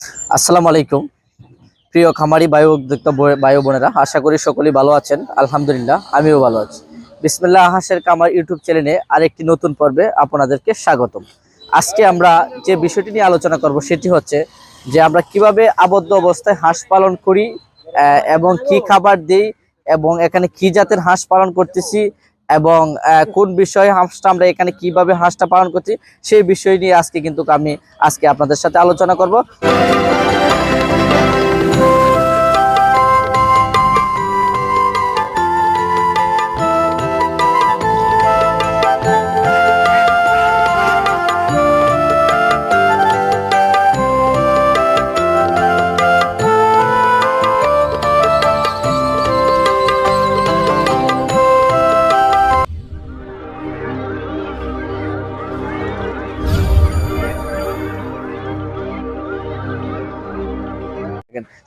আসসালামু আলাইকুম। প্রিয় খামারি বায়ু উদ্যোক্তা বায়ু বোনেরা, আশা করি সকলেই ভালো আছেন। আলহামদুলিল্লাহ, আমিও ভালো আছি। বিসমিল্লাহ হাসের কামার ইউটিউব চ্যানেলে আরেকটি নতুন পর্বে আপনাদেরকে স্বাগতম। আজকে আমরা যে বিষয়টি নিয়ে আলোচনা করব সেটি হচ্ছে যে আমরা কীভাবে আবদ্ধ অবস্থায় হাঁস পালন করি এবং কি খাবার দিই, এবং এখানে কি জাতের হাঁস পালন করতেছি এবং কোন বিষয়ে হাঁসটা আমরা এখানে কীভাবে হাঁসটা পালন করছি সেই বিষয় নিয়ে আজকে কিন্তু আমি আজকে আপনাদের সাথে আলোচনা করব।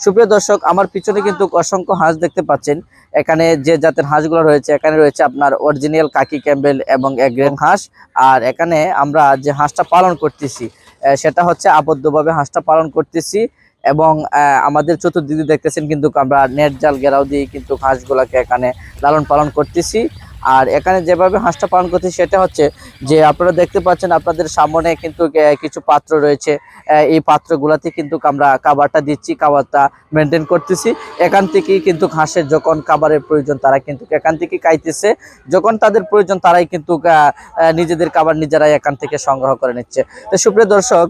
সুপ্রিয় দর্শক, আমার পিছনে কিন্তু অসংখ্য হাঁস দেখতে পাচ্ছেন। এখানে যে জাতের হাঁসগুলো রয়েছে, এখানে রয়েছে আপনার অরিজিনাল কাকি ক্যাম্বেল এবং এগ্রেন হাঁস। আর এখানে আমরা যে হাঁসটা পালন করতেছি সেটা হচ্ছে আবদ্ধভাবে হাঁসটা পালন করতেছি এবং আমাদের চতুর্দিকে দেখতেছেন কিন্তু আমরা নেট জাল ঘেরাও দিয়ে কিন্তু হাঁসগুলাকে এখানে লালন পালন করতেছি। আর এখানে যেভাবে হাঁসটা পালন করতেছি সেটা হচ্ছে যে আপনারা দেখতে পাচ্ছেন আপনাদের সামনে কিন্তু কিছু পাত্র রয়েছে। এই পাত্রগুলাতে কিন্তু আমরা খাবারটা দিচ্ছি খাবারটা মেনটেন করতেছি। এখান থেকেই কিন্তু হাঁসের যখন খাবারের প্রয়োজন, তারা কিন্তু এখান থেকে খাইতেছে। যখন তাদের প্রয়োজন, তারাই কিন্তু নিজেদের খাবার নিজেরাই এখান থেকে সংগ্রহ করে নিচ্ছে। তো সুপ্রিয় দর্শক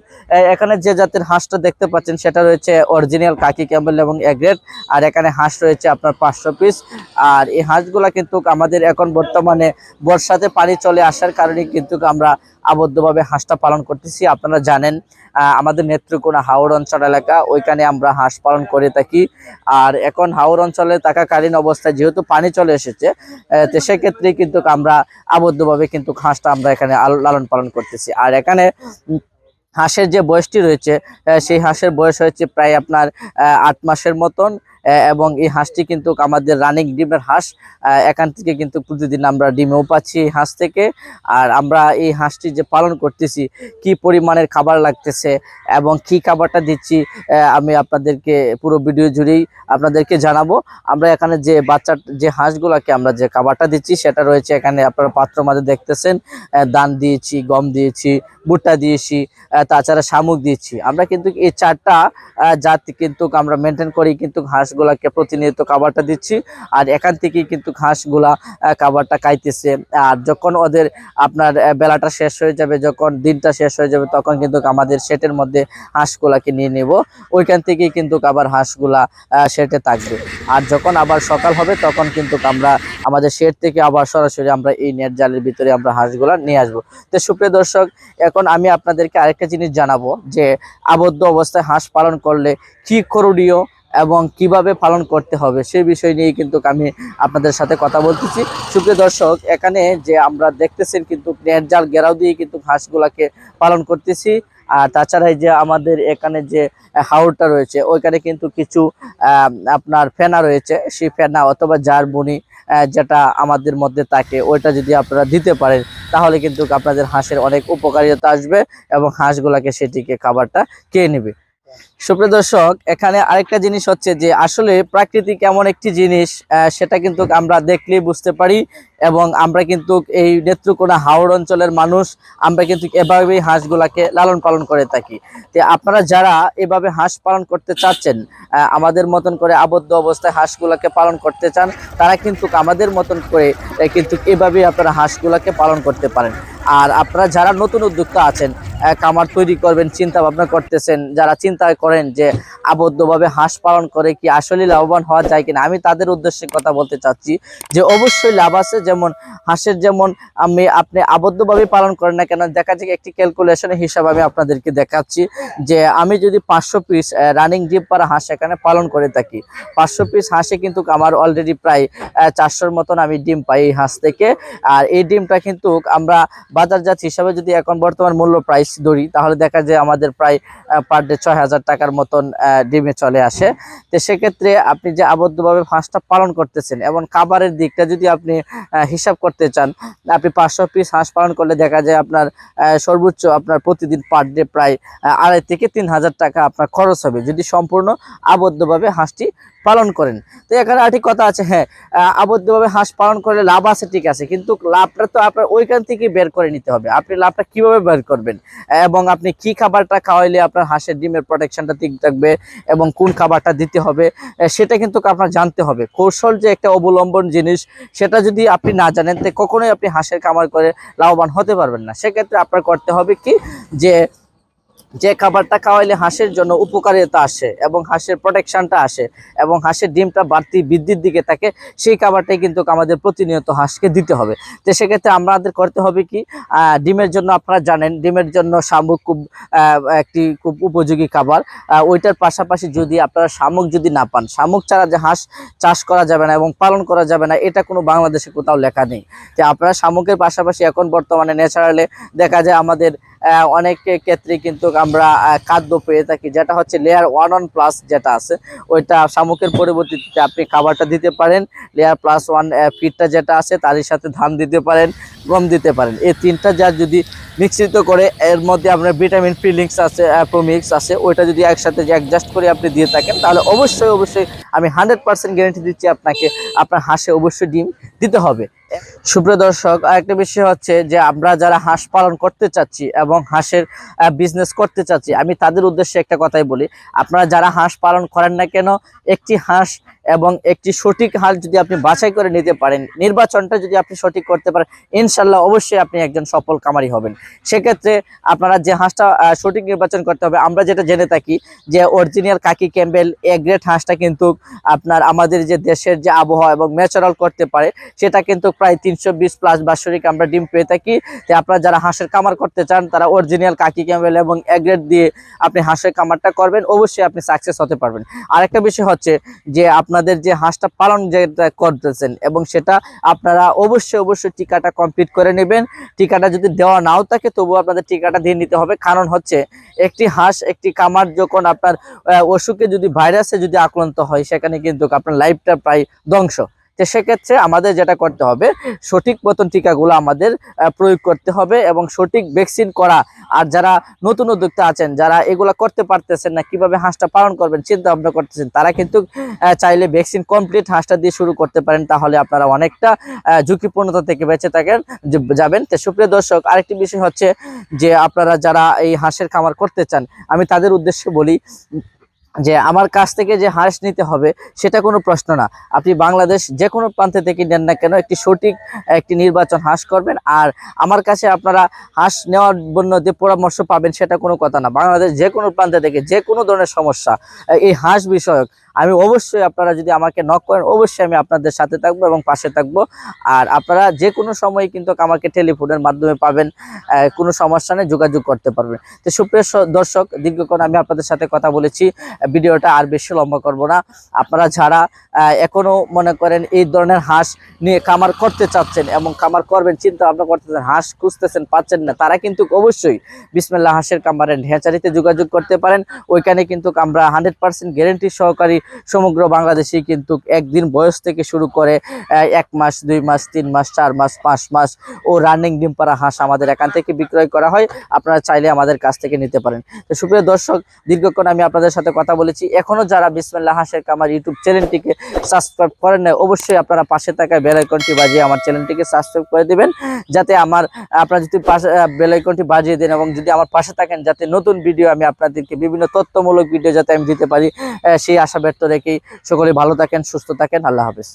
এখানে যে জাতের হাঁসটা দেখতে পাচ্ছেন, সেটা রয়েছে অরিজিনাল কাকি ক্যাম্বেল এবং এগ্রেড আর এখানে হাঁস রয়েছে আপনার পাঁচশো পিস আর এই হাঁসগুলা কিন্তু আমাদের এখন বর্তমানে বর্ষাতে পানি চলে আসার কারণে কিন্তু আমরা আবদ্ধভাবে হাঁসটা পালন করতেছি। আপনারা জানেন আমাদের নেত্রকোনা হাওড় অঞ্চল এলাকা, ওইখানে আমরা হাঁস পালন করে থাকি। আর এখন হাওড় অঞ্চলে থাকাকালীন অবস্থায় যেহেতু পানি চলে এসেছে তো সেক্ষেত্রে কিন্তু আমরা আবদ্ধভাবে কিন্তু হাঁসটা আমরা এখানে লালন পালন করতেছি। আর এখানে হাঁসের যে বয়সটি রয়েছে সেই হাঁসের বয়স হয়েছে প্রায় আপনার আট মাসের মতন। এবং এই হাঁসটি কিন্তু আমাদের রানিং ডিমের হাঁস। এখান থেকে কিন্তু প্রতিদিন আমরা ডিমেও পাচ্ছি এই হাঁস থেকে। আর আমরা এই হাঁসটি যে পালন করতেছি, কি পরিমাণের খাবার লাগতেছে এবং কি খাবারটা দিচ্ছি আমি আপনাদেরকে পুরো ভিডিও জুড়েই আপনাদেরকে জানাব। আমরা এখানে যে বাচ্চা, যে হাঁসগুলোকে আমরা যে খাবারটা দিচ্ছি, সেটা রয়েছে এখানে আপনারা পাত্র মাঝে দেখতেছেন। দান দিয়েছি, গম দিয়েছি, ভুট্টা দিয়েছি তাছাড়া শামুক দিয়েছি। আমরা কিন্তু এই চারটা জাত কিন্তু আমরা মেনটেন করি, কিন্তু হাঁসগুলাকে প্রতিনিয়ত খাবারটা দিচ্ছি। আর এখান থেকেই কিন্তু হাঁসগুলা আহ, খাবারটা খাইতেছে আর যখন ওদের আপনার বেলাটা শেষ হয়ে যাবে যখন দিনটা শেষ হয়ে যাবে তখন কিন্তু আমাদের সেটের মধ্যে হাঁসগুলাকে নিয়ে নেব। ওইখান থেকেই কিন্তু আবার হাঁসগুলা শেটে থাকবে। আর যখন আবার সকাল হবে তখন কিন্তু আমরা আমাদের শেড থেকে আবার সরাসরি আমরা এই নেট জালের ভিতরে আমরা হাঁসগুলা নিয়ে আসব। তো সুপ্রিয় দর্শক এখন আমি আপনাদেরকে আরেকটা জিনিস জানাব যে আবদ্ধ অবস্থায় হাঁস পালন করলে কি করণীয়? এবং কীভাবে পালন করতে হবে সেই বিষয় নিয়ে কিন্তু আমি আপনাদের সাথে কথা বলতেছি। সুপ্রিয় দর্শক, এখানে যে আমরা দেখতেছেন কিন্তু নেট জাল ঘেরাও দিয়ে কিন্তু হাঁসগুলাকে পালন করতেছি। আর তাছাড়া যে আমাদের এখানে যে হাউরটা রয়েছে, ওইখানে কিন্তু কিছু আপনার ফেনা রয়েছে। সেই ফেনা অথবা জার বুনি যেটা আমাদের মধ্যে থাকে, ওইটা যদি আপনারা দিতে পারেন, তাহলে কিন্তু আপনাদের হাঁসের অনেক উপকারিতা আসবে এবং হাঁসগুলাকে সেটিকে খাবারটা খেয়ে নেবে। সুপ্রিয় দর্শক, এখানে আরেকটা জিনিস হচ্ছে যে আসলে প্রাকৃতিক এমন একটি জিনিস সেটা কিন্তু আমরা দেখলেই বুঝতে পারি এবং আমরা কিন্তু এই নেত্রকোনা হাওড় অঞ্চলের মানুষ, আমরা কিন্তু এভাবেই হাঁসগুলাকে লালন পালন করে থাকি। তো আপনারা যারা এভাবে হাঁস পালন করতে চাচ্ছেন আমাদের মতন করে আবদ্ধ অবস্থায় হাঁসগুলাকে পালন করতে চান, তারা কিন্তু আমাদের মতন করে কিন্তু এভাবেই আপনারা হাঁসগুলাকে পালন করতে পারেন। আর আপনারা যারা নতুন উদ্যোক্তা আছেন খামার তৈরি করবেন চিন্তা ভাবনা করতেছেন, যারা চিন্তা করেন যে আবদ্ধভাবে হাঁস পালন করে কি আসলে লাভবান হওয়া যায় কিনা, আমি তাদের উদ্দেশ্যে কথা বলতে চাচ্ছি যে অবশ্যই লাভ আছে, যেমন হাঁসের যেমন আমি, আপনি আবদ্ধভাবে পালন করেন না কেন, দেখা যায় একটি ক্যালকুলেশনের হিসাব আমি আপনাদেরকে দেখাচ্ছি যে আমি যদি পাঁচশো পিস রানিং ডিম পাড়া হাঁস এখানে পালন করে থাকি, পাঁচশো পিস হাঁসে কিন্তু আমার অলরেডি প্রায় চারশোর মতন আমি ডিম পাই এই হাঁস থেকে, আর এই ডিমটা কিন্তু আমরা বাজারজাত হিসাবে যদি এখন বর্তমান মূল্য প্রাইস ধরি তাহলে দেখা যায় আমাদের প্রায় পার ডে ছয় হাজার টাকার মতন ডিমে চলে আসে। তো সেক্ষেত্রে আপনি যে আবদ্ধভাবে হাঁসটা পালন করতেছেন এবং খাবারের দিকটা যদি আপনি হিসাব করতে চান, আপনি পাঁচশো পিস হাঁস পালন করলে দেখা যায় আপনার সর্বোচ্চ আপনার প্রতিদিন পার ডে প্রায় আড়াই থেকে তিন হাজার টাকা আপনার খরচ হবে। যদি সম্পূর্ণ আবদ্ধভাবে হাঁসটি পালন করেন। তো এখানে আরেকটি কথা আছে হ্যাঁ আবদ্ধভাবে হাঁস পালন করলে লাভ আছে, ঠিক আছে, কিন্তু লাভটা তো আপনার ওইখান থেকে বের করে নিতে হবে। আপনি লাভটা কীভাবে বের করবেন? এবং আপনি কি খাবারটা খাওয়াইলে আপনার হাঁসের ডিমের প্রোটেকশনটা ঠিক থাকবে এবং কোন খাবারটা দিতে হবে সেটা কিন্তু আপনার জানতে হবে। কৌশল যে একটা অবলম্বন জিনিস, সেটা যদি আপনি না জানেন, তো কখনোই আপনি হাঁসের খামার করে লাভবান হতে পারবেন না। সেক্ষেত্রে আপনার করতে হবে কি, যে যে খাবারটা খাওয়াইলে হাঁসের জন্য উপকারিতা আসে এবং হাঁসের প্রোটেকশনটা আসে এবং হাঁসের ডিমটা বাড়তি বৃদ্ধির দিকে থাকে, সেই খাবারটাই কিন্তু আমাদের প্রতিনিয়ত হাঁসকে দিতে হবে। তো সেক্ষেত্রে আমাদের করতে হবে কি ডিমের জন্য আপনারা জানেন, ডিমের জন্য শামুক খুব একটি খুব উপযোগী খাবার। ওইটার পাশাপাশি যদি আপনারা শামুক যদি না পান, শামুক ছাড়া যে হাঁস চাষ করা যাবে না এবং পালন করা যাবে না, এটা কোনো বাংলাদেশে কোথাও লেখা নেই। যে আপনারা শামুকের পাশাপাশি এখন বর্তমানে ন্যাচারালে দেখা যায় আমাদের অনেক ক্ষেত্রে কিন্তু আমরা খাদ্য পেয়ে থাকি, যেটা হচ্ছে লেয়ার ওয়ান ওয়ান প্লাস যেটা আছে, ওইটা শামুকের পরিবর্তিতে আপনি খাবারটা দিতে পারেন লেয়ার প্লাস ওয়ান ফিটটা যেটা আছে, তারই সাথে ধান দিতে পারেন, গম দিতে পারেন। এই তিনটা যা যদি মিশ্রিত করে এর মধ্যে আপনার ভিটামিন ফিলিংস আছে প্রোমিক্স আছে, ওইটা যদি একসাথে যে অ্যাডজাস্ট করে আপনি দিয়ে থাকেন, তাহলে অবশ্যই অবশ্যই আমি হান্ড্রেড পার্সেন্ট গ্যারেন্টি দিচ্ছি আপনাকে, আপনার হাঁসে অবশ্যই ডিম দিতে হবে। সুপ্রিয় দর্শক, আরেকটা বিষয় হচ্ছে যে আমরা যারা হাঁস পালন করতে চাচ্ছি এবং হাঁসের বিজনেস করতে চাচ্ছি, আমি তাদের উদ্দেশ্যে একটা কথাই বলি, আপনারা যারা হাঁস পালন করেন না কেন, একটি হাঁস এবং একটি সঠিক হাঁস যদি আপনি বাছাই করে নিতে পারেন, নির্বাচনটা যদি আপনি সঠিক করতে পারেন, ইনশাল্লাহ অবশ্যই আপনি একজন সফল কামারি হবেন। সেক্ষেত্রে আপনারা যে হাঁসটা সঠিক নির্বাচন করতে হবে, আমরা যেটা জেনে থাকি যে অরিজিনাল কাকি ক্যাম্বেল, এ গ্রেড হাঁসটা কিন্তু আপনার আমাদের যে দেশের যে আবহাওয়া এবং ন্যাচারাল করতে পারে, সেটা কিন্তু প্রায় তিনশো বিশ প্লাস বাৎসরিক আমরা ডিম পেয়ে থাকি। তো আপনারা যারা হাঁসের কামার করতে চান, তারা অরিজিনাল কাকি ক্যাম্বেল এবং এ এগ্রেড দিয়ে আপনি হাঁসের কামারটা করবেন, অবশ্যই আপনি সাকসেস হতে পারবেন। আরেকটা বিষয় হচ্ছে যে আপনাদের যে হাঁসটা পালন যেটা করতেছেন এবং সেটা আপনারা অবশ্যই অবশ্যই টিকাটা কমপ্লিট করে নেবেন। টিকাটা যদি দেওয়া নাও থাকে, তবুও আপনাদের টিকাটা দিয়ে নিতে হবে। কারণ হচ্ছে, একটি হাঁস, একটি কামার যখন আপনার অসুখে যদি ভাইরাসে যদি আক্রান্ত হয়, সেখানে কিন্তু আপনার লাইফটা প্রায় ধ্বংস। তো সেক্ষেত্রে আমাদের যেটা করতে হবে, সঠিক মতন টিকাগুলো আমাদের প্রয়োগ করতে হবে এবং সঠিক ভ্যাকসিন করা। আর যারা নতুন উদ্যোক্তা আছেন, যারা এগুলা করতে পারতেছেন না, কীভাবে হাঁসটা পালন করবেন চিন্তা ভাবনা করতেছেন, তারা কিন্তু চাইলে ভ্যাকসিন কমপ্লিট হাঁসটা দিয়ে শুরু করতে পারেন, তাহলে আপনারা অনেকটা ঝুঁকিপূর্ণতা থেকে বেঁচে থাকেন যাবেন। তো সুপ্রিয় দর্শক, আরেকটি বিষয় হচ্ছে যে, আপনারা যারা এই হাঁসের খামার করতে চান, আমি তাদের উদ্দেশ্যে বলি যে আমার কাছ থেকে যে হাঁস নিতে হবে, সেটা কোনো প্রশ্ন না। আপনি বাংলাদেশ যে কোনো প্রান্তে থেকে নেন না কেন, একটি সঠিক, একটি নির্বাচন হাঁস করবেন। আর আমার কাছে আপনারা হাঁস নেওয়ার জন্য যে পরামর্শ পাবেন, সেটা কোনো কথা না। বাংলাদেশ যে কোনো প্রান্তে থেকে যে কোনো ধরনের সমস্যা, এই হাঁস বিষয়ক আমি অবশ্যই আপনারা যদি আমাকে নক করেন, অবশ্যই আমি আপনাদের সাথে থাকব এবং পাশে থাকব। আর আপনারা যে কোনো সময় কিন্তু আমাকে টেলিফোনের মাধ্যমে পাবেন কোনো সমস্যা নেই, যোগাযোগ করতে পারবেন। তো সুপ্রিয় দর্শক, দীর্ঘক্ষণ আমি আপনাদের সাথে কথা বলেছি, ভিডিওটা আর বেশি লম্বা করব না। আপনারা যারা এখনও মনে করেন এই ধরনের হাঁস নিয়ে খামার করতে চাচ্ছেন এবং খামার করবেন, চিন্তা ভাবনা করতেছেন, হাঁস খুঁজতেছেন, পাচ্ছেন না, তারা কিন্তু অবশ্যই বিসমিল্লা হাঁসের খামারের ঢেঁচারিতে যোগাযোগ করতে পারেন। ওইখানে কিন্তু আমরা হান্ড্রেড পার্সেন্ট গ্যারেন্টি সহকারী সমগ্র বাংলাদেশে কিন্তু একদিন বয়স থেকে শুরু করে এক মাস, দুই মাস, তিন মাস, চার মাস, পাঁচ মাস ও রানিং ডিম পাড়া হাঁস আমাদের এখান থেকে বিক্রয় করা হয়। আপনারা চাইলে আমাদের কাছ থেকে নিতে পারেন। তো সুপ্রিয় দর্শক, দীর্ঘক্ষণ আমি আপনাদের সাথে কথা বলেছি। এখনও যারা বিসমিল্লা হাঁসের কামার ইউটিউব চ্যানেলটিকে সাবস্ক্রাইব করেন না অবশ্যই আপনারা পাশে থাকা বেল আইকনটি বাজিয়ে আমার চ্যানেলটিকে সাবস্ক্রাইব করে দেবেন। যাতে আমার, আপনারা যদি পাশে বেল আইকনটি বাজিয়ে দেন এবং যদি আমার পাশে থাকেন, যাতে নতুন ভিডিও আমি আপনাদেরকে বিভিন্ন তথ্যমূলক ভিডিও যাতে আমি দিতে পারি সেই আশা ব্যর্থ রেখেই সকলে ভালো থাকেন সুস্থ থাকেন। আল্লাহ হাফেজ।